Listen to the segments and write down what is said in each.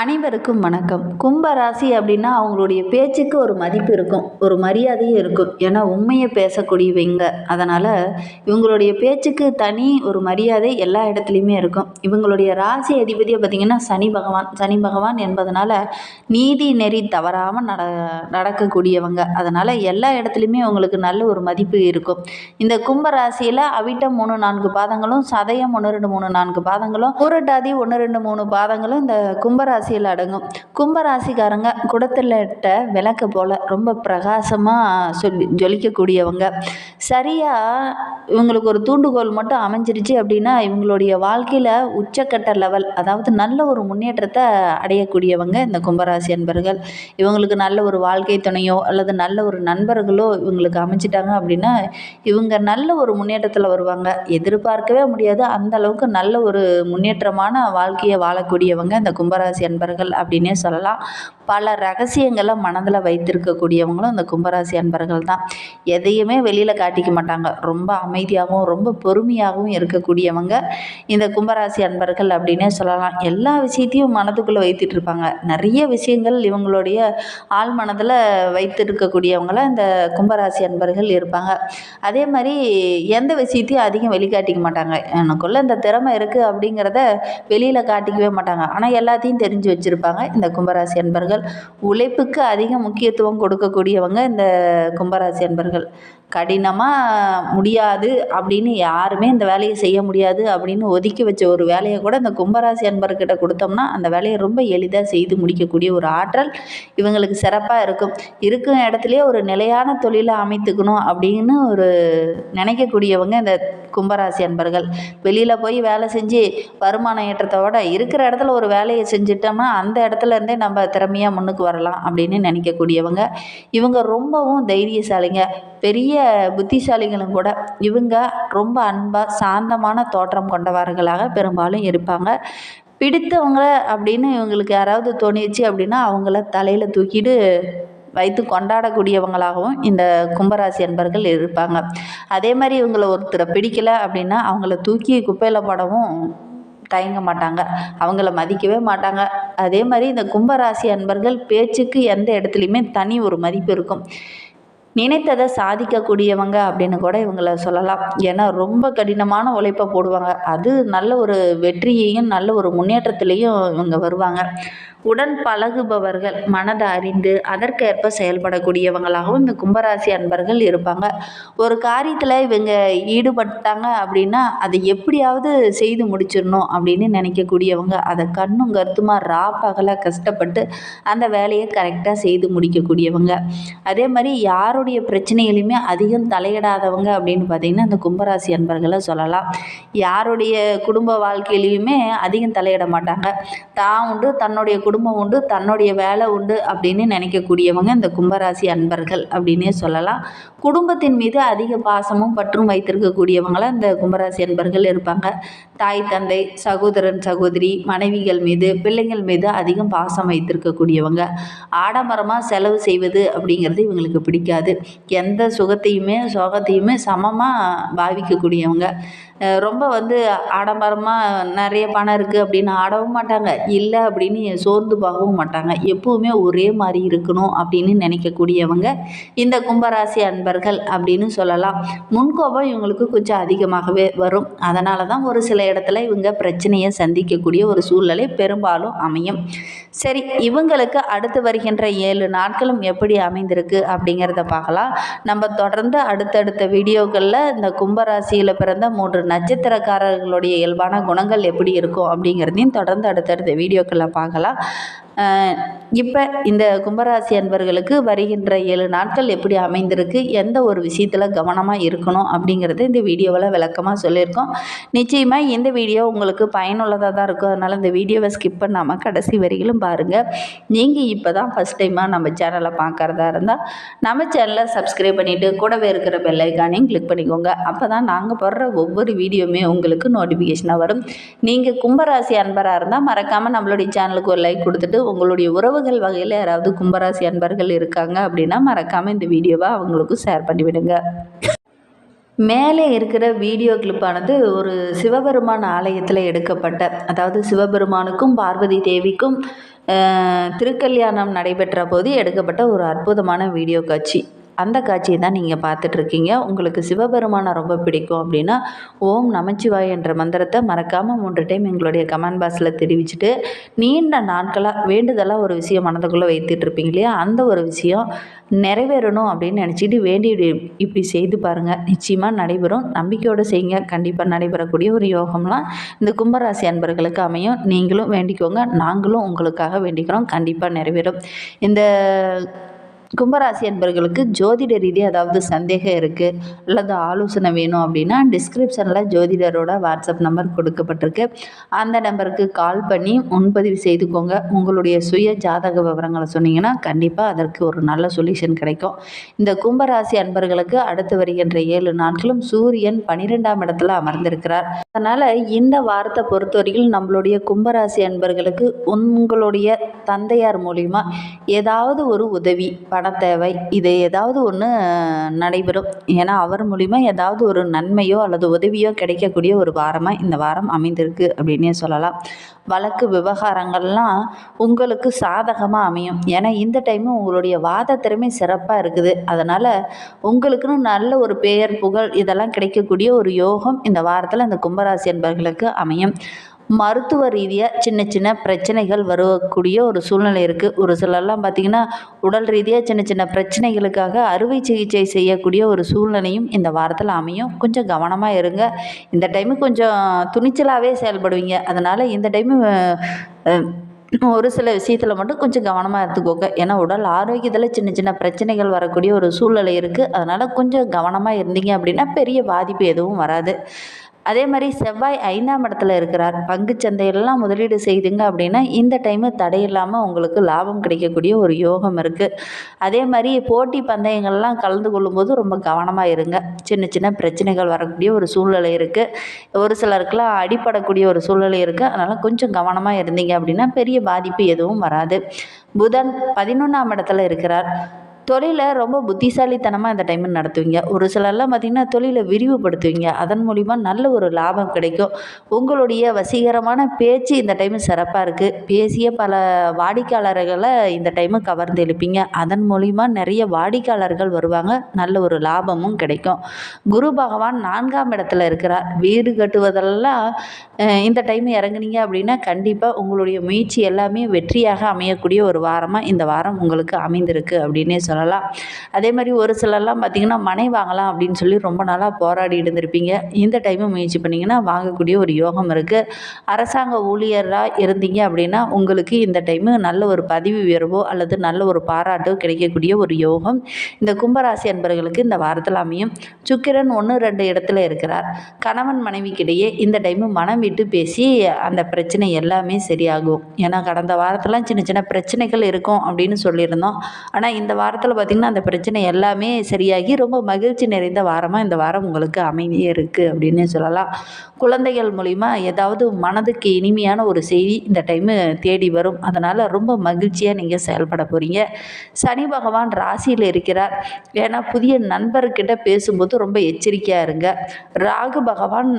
அனைவருக்கும் வணக்கம். கும்ப ராசி அப்படின்னா அவங்களுடைய பேச்சுக்கு ஒரு மதிப்பு இருக்கும். ஒரு மரியாதையும் இருக்கும். ஏன்னா உண்மையை பேசக்கூடியவங்க. அதனால் இவங்களுடைய பேச்சுக்கு தனி ஒரு மரியாதை எல்லா இடத்துலையுமே இருக்கும். இவங்களுடைய ராசி அதிபதியை பார்த்திங்கன்னா சனி பகவான். சனி பகவான் என்பதனால நீதி நெறி தவறாமல் நட நடக்கக்கூடியவங்க. அதனால் எல்லா இடத்துலையுமே அவங்களுக்கு நல்ல ஒரு மதிப்பு இருக்கும். இந்த கும்ப ராசியில் அவிட்டம் மூணு நான்கு பாதங்களும் சதயம் ஒன்று ரெண்டு மூணு நான்கு பாதங்களும் பூரட்டாதி ஒன்று ரெண்டு மூணு பாதங்களும் இந்த கும்பராசி ராசியில் அடங்கும். கும்பராசிக்காரங்க குடத்தில் இட்ட விளக்கு போல் ரொம்ப பிரகாசமாக சொல்லி ஜொலிக்கக்கூடியவங்க. சரியாக இவங்களுக்கு ஒரு தூண்டுகோல் மட்டும் அமைஞ்சிருச்சு அப்படின்னா இவங்களுடைய வாழ்க்கையில் உச்சக்கட்ட லெவல் அதாவது நல்ல ஒரு முன்னேற்றத்தை அடையக்கூடியவங்க இந்த கும்பராசி அன்பர்கள். இவங்களுக்கு நல்ல ஒரு வாழ்க்கை துணையோ அல்லது நல்ல ஒரு நண்பர்களோ இவங்களுக்கு அமைஞ்சிட்டாங்க அப்படின்னா இவங்க நல்ல ஒரு முன்னேற்றத்தில் வருவாங்க. எதிர்பார்க்கவே முடியாது. அந்த அளவுக்கு நல்ல ஒரு முன்னேற்றமான வாழ்க்கையை வாழக்கூடியவங்க இந்த கும்பராசி அன்பர்கள் அப்படின்னே சொல்லலாம். பல ரகசியங்களை மனதில் வைத்திருக்கக்கூடியவங்களும் இந்த கும்பராசி அன்பர்கள் தான். எதையுமே வெளியில் காட்டிக்க மாட்டாங்க. ரொம்ப அமைதியாகவும் ரொம்ப பொறுமையாகவும் இருக்கக்கூடியவங்க இந்த கும்பராசி அன்பர்கள் அப்படின்னே சொல்லலாம். எல்லா விஷயத்தையும் மனதுக்குள்ளே வைத்துட்டு இருப்பாங்க. நிறைய விஷயங்கள் இவங்களுடைய ஆள் மனதில் வைத்திருக்கக்கூடியவங்கள இந்த கும்பராசி அன்பர்கள் இருப்பாங்க. அதே மாதிரி எந்த விஷயத்தையும் அதிகம் வெளிக்காட்டிக்க மாட்டாங்க. எனக்குள்ளே இந்த திறமை இருக்குது அப்படிங்கிறத வெளியில் காட்டிக்கவே மாட்டாங்க. ஆனால் எல்லாத்தையும் தெரிஞ்சு வச்சுருப்பாங்க. இந்த கும்பராசி அன்பர்கள் உழைப்புக்கு அதிக முக்கியத்துவம் கொடுக்கக்கூடியவங்க இந்த கும்பராசி அன்பர்கள். கடினமாக முடியாது அப்படின்னு யாருமே இந்த வேலையை செய்ய முடியாது அப்படின்னு ஒதுக்கி வச்ச ஒரு வேலையை கூட இந்த கும்பராசி அன்பர்கிட்ட கொடுத்தோம்னா அந்த வேலையை ரொம்ப எளிதாக செய்து முடிக்கக்கூடிய ஒரு ஆற்றல் இவங்களுக்கு சிறப்பாக இருக்கும். இருக்கும் இடத்துலையே ஒரு நிலையான தொழிலை அமைத்துக்கணும் அப்படின்னு ஒரு நினைக்கக்கூடியவங்க இந்த கும்பராசி அன்பர்கள். வெளியில் போய் வேலை செஞ்சு வருமானம் ஏற்றத்தோட இருக்கிற இடத்துல ஒரு வேலையை செஞ்சுட்டு செஞ்சிட்டோம்னா அந்த இடத்துல இருந்தே நம்ம திறமையாக முன்னுக்கு வரலாம் அப்படின்னு நினைக்கக்கூடியவங்க. இவங்க ரொம்பவும் தைரியசாலிங்க. பெரிய புத்திசாலிகளும் கூட இவங்க ரொம்ப அன்பாக சாந்தமான தோற்றம் கொண்டவர்களாக பெரும்பாலும் இருப்பாங்க. பிடித்தவங்க அப்படின்னு இவங்களுக்கு யாராவது தோணிச்சு அப்படின்னா அவங்கள தலையில் தூக்கிட்டு வைத்து கொண்டாடக்கூடியவங்களாகவும் இந்த கும்பராசி அன்பர்கள் இருப்பாங்க. அதே மாதிரி இவங்களை ஒருத்தரை பிடிக்கல அப்படின்னா அவங்கள தூக்கி குப்பையில் போடவும் தயங்க மாட்டாங்க. அவங்கள மதிக்கவே மாட்டாங்க. அதே மாதிரி இந்த கும்பராசி அன்பர்கள் பேச்சுக்கு எந்த இடத்துலையுமே தனி ஒரு மதிப்பு இருக்கும். நினைத்ததை சாதிக்கக்கூடியவங்க அப்படின்னு கூட இவங்கள சொல்லலாம். ஏன்னா ரொம்ப கடினமான உழைப்பை போடுவாங்க. அது நல்ல ஒரு வெற்றியையும் நல்ல ஒரு முன்னேற்றத்துலேயும் இவங்க வருவாங்க. உடன் பழகுபவர்கள் மனதை அறிந்து அதற்கேற்ப செயல்படக்கூடியவங்களாகவும் இந்த கும்பராசி அன்பர்கள் இருப்பாங்க. ஒரு காரியத்தில் இவங்க ஈடுபட்டாங்க அப்படின்னா அதை எப்படியாவது செய்து முடிச்சிடணும் அப்படின்னு நினைக்கக்கூடியவங்க. அதை கண்ணும் கருத்துமாக ரா பகல கஷ்டப்பட்டு அந்த வேலையை கரெக்டாக செய்து முடிக்கக்கூடியவங்க. அதே மாதிரி யாருடைய பிரச்சனையிலையுமே அதிகம் தலையிடாதவங்க அப்படின்னு பார்த்திங்கன்னா இந்த கும்பராசி அன்பர்களை சொல்லலாம். யாருடைய குடும்ப வாழ்க்கையிலையுமே அதிகம் தலையிட மாட்டாங்க. தான் உண்டு தன்னுடைய குடும்பம் உண்டு தன்னுடைய வேலை உண்டு அப்படின்னு நினைக்கக்கூடியவங்க இந்த கும்பராசி அன்பர்கள் அப்படின்னே சொல்லலாம். குடும்பத்தின் மீது அதிக பாசமும் பற்றும் வைத்திருக்கக்கூடியவங்களாம் இந்த கும்பராசி அன்பர்கள் இருப்பாங்க. தாய் தந்தை சகோதரன் சகோதரி மனைவிகள் மீது பிள்ளைகள் மீது அதிகம் பாசம் வைத்திருக்கக்கூடியவங்க. ஆடம்பரமாக செலவு செய்வது அப்படிங்கிறது இவங்களுக்கு பிடிக்காது. எந்த சுகத்தையுமே சோகத்தையுமே சமமாக பாவிக்கக்கூடியவங்க. ரொம்ப வந்து ஆடம்பரமாக நிறைய பணம் இருக்குது அப்படின்னு ஆடவும் மாட்டாங்க. இல்லை அப்படின்னு சோர்ந்து போகவும் மாட்டாங்க. எப்போவுமே ஒரே மாதிரி இருக்கணும் அப்படின்னு நினைக்கக்கூடியவங்க இந்த கும்பராசி அன்பர்கள் அப்படின்னு சொல்லலாம். முன்கோபம் இவங்களுக்கு கொஞ்சம் அதிகமாகவே வரும். அதனால தான் ஒரு சில இடத்துல இவங்க பிரச்சனையை சந்திக்கக்கூடிய ஒரு சூழ்நிலை பெரும்பாலும் அமையும். சரி இவங்களுக்கு அடுத்து வருகின்ற ஏழு நாட்களும் எப்படி அமைந்திருக்கு அப்படிங்கிறத பார்க்கலாம். நம்ம தொடர்ந்து அடுத்தடுத்த வீடியோக்களில் இந்த கும்பராசியில் பிறந்த மூன்று நட்சத்திரக்காரர்களுடைய இயல்பான குணங்கள் எப்படி இருக்கும் அப்படிங்கிறதையும் தொடர்ந்து அடுத்தடுத்த வீடியோக்களில் பார்க்கலாம். இப்போ இந்த கும்பராசி அன்பர்களுக்கு வருகின்ற ஏழு நாட்கள் எப்படி அமைந்திருக்கு? எந்த ஒரு விஷயத்தில் கவனமாக இருக்கணும்? அப்படிங்கிறத இந்த வீடியோவில் விளக்கமாக சொல்லியிருக்கோம். நிச்சயமாக இந்த வீடியோ உங்களுக்கு பயனுள்ளதாக தான் இருக்கும். அதனால் இந்த வீடியோவை ஸ்கிப் பண்ணாமல் கடைசி வரையிலும் பாருங்கள் நீங்கள் இப்போ தான் ஃபஸ்ட் டைமாக நம்ம சேனலை பார்க்குறதா இருந்தால் நம்ம சேனலை சப்ஸ்கிரைப் பண்ணிவிட்டு கூடவே இருக்கிற பெல்லைக்கானையும் கிளிக் பண்ணிக்கோங்க. அப்போ தான் நாங்கள் போடுற ஒவ்வொரு வீடியோவுமே உங்களுக்கு நோட்டிஃபிகேஷனாக வரும். நீங்கள் கும்பராசி அன்பராக இருந்தால் மறக்காமல் நம்மளுடைய சேனலுக்கு ஒரு லைக் கொடுத்துட்டு உங்களுடைய உறவுகள் வகையில் யாராவது கும்பராசி அன்பர்கள் இருக்காங்க அப்படின்னா மறக்காமல் இந்த வீடியோவை அவங்களுக்கும் ஷேர் பண்ணிவிடுங்க. மேலே இருக்கிற வீடியோ கிளிப்பானது ஒரு சிவபெருமான் ஆலயத்தில் எடுக்கப்பட்ட அதாவது சிவபெருமானுக்கும் பார்வதி தேவிக்கும் திருக்கல்யாணம் நடைபெற்ற போது எடுக்கப்பட்ட ஒரு அற்புதமான வீடியோ காட்சி. அந்த காட்சியை தான் நீங்கள் பார்த்துட்ருக்கீங்க. உங்களுக்கு சிவபெருமானை ரொம்ப பிடிக்கும் அப்படின்னா ஓம் நமச்சிவாய் என்ற மந்திரத்தை மறக்காமல் மூன்று டைம் எங்களுடைய கமெண்ட் பாக்ஸில் தெரிவிச்சுட்டு நீண்ட நாட்களாக வேண்டுதலாக ஒரு விஷயம் மனதுக்குள்ளே வைத்துட்டு இருப்பீங்க இல்லையா? அந்த ஒரு விஷயம் நிறைவேறணும் அப்படின்னு நினச்சிட்டு வேண்டி இப்படி செய்து பாருங்கள் நிச்சயமாக நடைபெறும். நம்பிக்கையோடு செய்யுங்க. கண்டிப்பாக நடைபெறக்கூடிய ஒரு யோகம்லாம் இந்த கும்பராசி அன்பர்களுக்கு அமையும். நீங்களும் வேண்டிக்கோங்க. நாங்களும் உங்களுக்காக வேண்டிக்கிறோம். கண்டிப்பாக நிறைவேறும். இந்த கும்பராசி அன்பர்களுக்கு ஜோதிட ரீதியாக ஏதாவது சந்தேகம் இருக்குது அல்லது ஆலோசனை வேணும் அப்படின்னா டிஸ்கிரிப்ஷனில் ஜோதிடரோட வாட்ஸ்அப் நம்பர் கொடுக்கப்பட்டிருக்கு. அந்த நம்பருக்கு கால் பண்ணி முன்பதிவு செய்துக்கோங்க. உங்களுடைய சுய ஜாதக விவரங்களை சொன்னீங்கன்னா கண்டிப்பாக அதற்கு ஒரு நல்ல சொல்யூஷன் கிடைக்கும். இந்த கும்பராசி அன்பர்களுக்கு அடுத்து வருகின்ற ஏழு நாட்களும் சூரியன் பன்னிரெண்டாம் இடத்துல அமர்ந்திருக்கிறார். அதனால் இந்த வாரத்தை பொறுத்தவரையில் நம்மளுடைய கும்பராசி அன்பர்களுக்கு உங்களுடைய தந்தையார் மூலிமா ஏதாவது ஒரு உதவி பண தேவை இது ஏதாவது ஒன்று நடைபெறும். ஏன்னா அவர் மூலிமா ஏதாவது ஒரு நன்மையோ அல்லது உதவியோ கிடைக்கக்கூடிய ஒரு வாரமாக இந்த வாரம் அமைந்திருக்கு அப்படின்னே சொல்லலாம். வழக்கு விவகாரங்கள்லாம் உங்களுக்கு சாதகமாக அமையும். ஏன்னா இந்த டைமு உங்களுடைய வாத திறமை சிறப்பாக இருக்குது. அதனால் உங்களுக்குன்னு நல்ல ஒரு பெயர் புகழ் இதெல்லாம் கிடைக்கக்கூடிய ஒரு யோகம் இந்த வாரத்தில் இந்த கும்பராசி என்பவர்களுக்கு அமையும். மருத்துவ ரீதியாக சின்ன சின்ன பிரச்சனைகள் வரக்கூடிய ஒரு சூழ்நிலை இருக்குது ஒரு சிலர்லாம் பார்த்திங்கன்னா உடல் ரீதியாக சின்ன சின்ன பிரச்சனைகளுக்காக அறுவை சிகிச்சை செய்யக்கூடிய ஒரு சூழ்நிலையும் இந்த வாரத்தில் அமையும். கொஞ்சம் கவனமாக இருங்க. இந்த டைமு கொஞ்சம் துணிச்சலாகவே செயல்படுவீங்க. அதனால் இந்த டைமு ஒரு சில விஷயத்தில் மட்டும் கொஞ்சம் கவனமாக இருந்துக்கோங்க ஏன்னா உடல் ஆரோக்கியத்தில் சின்ன சின்ன பிரச்சனைகள் வரக்கூடிய ஒரு சூழ்நிலை இருக்குது அதனால் கொஞ்சம் கவனமாக இருந்தீங்க அப்படின்னா பெரிய பாதிப்பு எதுவும் வராது. அதே மாதிரி செவ்வாய் ஐந்தாம் இடத்துல இருக்கிறார். பங்குச்சந்தையிலலாம் முதலீடு செய்துங்க அப்படின்னா இந்த டைமு தடையில்லாமல் உங்களுக்கு லாபம் கிடைக்கக்கூடிய ஒரு யோகம் இருக்குது அதே மாதிரி போட்டி பந்தயங்கள்லாம் கலந்து கொள்ளும்போது ரொம்ப கவனமாக இருங்க. சின்ன சின்ன பிரச்சனைகள் வரக்கூடிய ஒரு சூழ்நிலை இருக்குது ஒரு சிலருக்குலாம் அடிப்படக்கூடிய ஒரு சூழ்நிலை இருக்குது அதனால் கொஞ்சம் கவனமாக இருந்தீங்க அப்படின்னா பெரிய பாதிப்பு எதுவும் வராது. புதன் பதினொன்றாம் இடத்துல இருக்கிறார். தொழிலை ரொம்ப புத்திசாலித்தனமாக இந்த டைமில் நடத்துவீங்க. ஒரு சிலர்லாம் பார்த்திங்கன்னா தொழிலை விரிவுபடுத்துவீங்க. அதன் மூலிமா நல்ல ஒரு லாபம் கிடைக்கும். உங்களுடைய வசீகரமான பேச்சு இந்த டைமு சிறப்பாக இருக்குது பேசிய பல வாடிக்கையாளர்களை இந்த டைமு கவர்ந்து எழுப்பீங்க. அதன் மூலிமா நிறைய வாடிக்கையாளர்கள் வருவாங்க. நல்ல ஒரு லாபமும் கிடைக்கும். குரு பகவான் நான்காம் இடத்துல இருக்கிறார். வீடு கட்டுவதெல்லாம் இந்த டைம் இறங்குனீங்க அப்படின்னா கண்டிப்பாக உங்களுடைய முயற்சி எல்லாமே வெற்றியாக அமையக்கூடிய ஒரு வாரமாக இந்த வாரம் உங்களுக்கு அமைந்திருக்கு அப்படின்னே சொல்லலாம் அதே மாதிரி ஒரு சிலர்லாம் பார்த்திங்கன்னா மனை வாங்கலாம் அப்படின்னு சொல்லி ரொம்ப நாளாக போராடி இருந்திருப்பீங்க. இந்த டைமு முயற்சி பண்ணிங்கன்னா வாங்கக்கூடிய ஒரு யோகம் இருக்குது அரசாங்க ஊழியராக இருந்தீங்க அப்படின்னா உங்களுக்கு இந்த டைமு நல்ல ஒரு பதவி உயர்வோ அல்லது நல்ல ஒரு பாராட்டோ கிடைக்கக்கூடிய ஒரு யோகம் இந்த கும்பராசி அன்பர்களுக்கு இந்த வாரத்தில் அமையும். சுக்கிரன் ஒன்று ரெண்டு இடத்துல இருக்கிறார். கணவன் மனைவிக்கிடையே இந்த டைமு மனம் விட்டு பேசி அந்த பிரச்சனை எல்லாமே சரியாகும். ஏன்னா கடந்த வாரத்தெல்லாம் சின்ன சின்ன பிரச்சனைகள் இருக்கும் அப்படின்னு சொல்லியிருந்தோம். ஆனால் இந்த வாரத்தில் பார்த்திங்கன்னா அந்த பிரச்சனை எல்லாமே சரியாகி ரொம்ப மகிழ்ச்சி நிறைந்த வாரமாக இந்த வாரம் உங்களுக்கு அமைதியே இருக்குது அப்படின்னு சொல்லலாம். குழந்தைகள் மூலிமா ஏதாவது மனதுக்கு இனிமையான ஒரு செய்தி இந்த டைமு தேடி வரும். அதனால் ரொம்ப மகிழ்ச்சியாக நீங்கள் செயல்பட போகிறீங்க சனி பகவான் ராசியில் இருக்கிறார். ஏன்னா புதிய நண்பர்கிட்ட பேசும்போது ரொம்ப எச்சரிக்கையாக இருங்க. ராகு பகவான்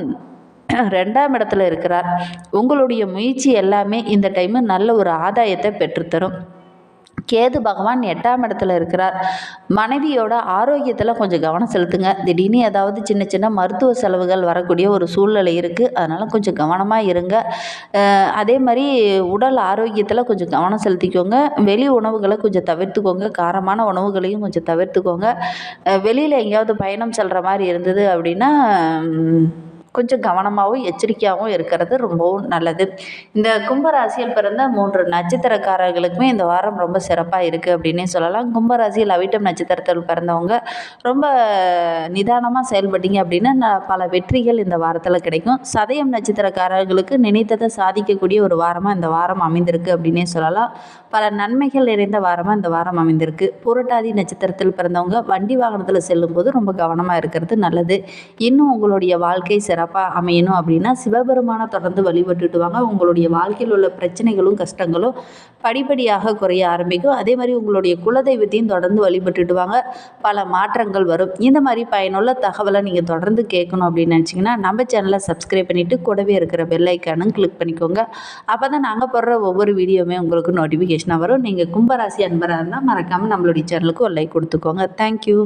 ரெண்டாம் இடத்துல இருக்கிறார். உங்களுடைய முயற்சி எல்லாமே இந்த டைமு நல்ல ஒரு ஆதாயத்தை பெற்றுத்தரும். கேது பகவான் எட்டாம் இடத்துல இருக்கிறார். மனைவியோட ஆரோக்கியத்தில் கொஞ்சம் கவனம் செலுத்துங்க. திடீர்னு ஏதாவது சின்ன சின்ன மருத்துவ செலவுகள் வரக்கூடிய ஒரு சூழ்நிலை இருக்குது அதனால் கொஞ்சம் கவனமாக இருங்க. அதே மாதிரி உடல் ஆரோக்கியத்தில் கொஞ்சம் கவனம் செலுத்திக்கோங்க. வெளி உணவுகளை கொஞ்சம் தவிர்த்துக்கோங்க. காரமான உணவுகளையும் கொஞ்சம் தவிர்த்துக்கோங்க. வெளியில் எங்கேயாவது பயணம் செல்கிற மாதிரி இருந்தது அப்படின்னா கொஞ்சம் கவனமாகவும் எச்சரிக்கையாகவும் இருக்கிறது ரொம்பவும் நல்லது. இந்த கும்பராசியில் பிறந்த மூன்று நட்சத்திரக்காரர்களுக்குமே இந்த வாரம் ரொம்ப சிறப்பாக இருக்குது அப்படின்னே சொல்லலாம். கும்பராசியில் அவிட்டம் நட்சத்திரத்தில் பிறந்தவங்க ரொம்ப நிதானமாக செயல்பட்டீங்க அப்படின்னா பல வெற்றிகள் இந்த வாரத்தில் கிடைக்கும். சதயம் நட்சத்திரக்காரர்களுக்கு நினைத்ததை சாதிக்கக்கூடிய ஒரு வாரமாக இந்த வாரம் அமைந்திருக்கு அப்படின்னே சொல்லலாம். பல நன்மைகள் நிறைந்த வாரமாக இந்த வாரம் அமைந்திருக்கு. புரட்டாதி நட்சத்திரத்தில் பிறந்தவங்க வண்டி வாகனத்தில் செல்லும்போது ரொம்ப கவனமாக இருக்கிறது நல்லது. இன்னும் உங்களுடைய வாழ்க்கை சிறப்பாக சிறப்பாக அமையணும் அப்படின்னா சிவபெருமானை தொடர்ந்து வழிபட்டுட்டு வாங்க உங்களுடைய வாழ்க்கையில் உள்ள பிரச்சனைகளும் கஷ்டங்களும் படிப்படியாக குறைய ஆரம்பிக்கும். அதே மாதிரி உங்களுடைய குலதெய்வத்தையும் தொடர்ந்து வழிபட்டுட்டு வாங்க பல மாற்றங்கள் வரும். இந்த மாதிரி பயனுள்ள தகவலை நீங்கள் தொடர்ந்து கேட்கணும் அப்படின்னு நினச்சிங்கன்னா நம்ம சேனலை சப்ஸ்கிரைப் பண்ணிவிட்டு கூடவே இருக்கிற பெல்லைக்கானும் கிளிக் பண்ணிக்கோங்க. அப்போ தான் நாங்கள் போடுற ஒவ்வொரு வீடியோவுமே உங்களுக்கு நோட்டிஃபிகேஷனாக வரும். நீங்கள் கும்பராசி அன்பராக இருந்தால் மறக்காமல் நம்மளுடைய சேனலுக்கு ஒரு லைக் கொடுத்துக்கோங்க. தேங்க்யூ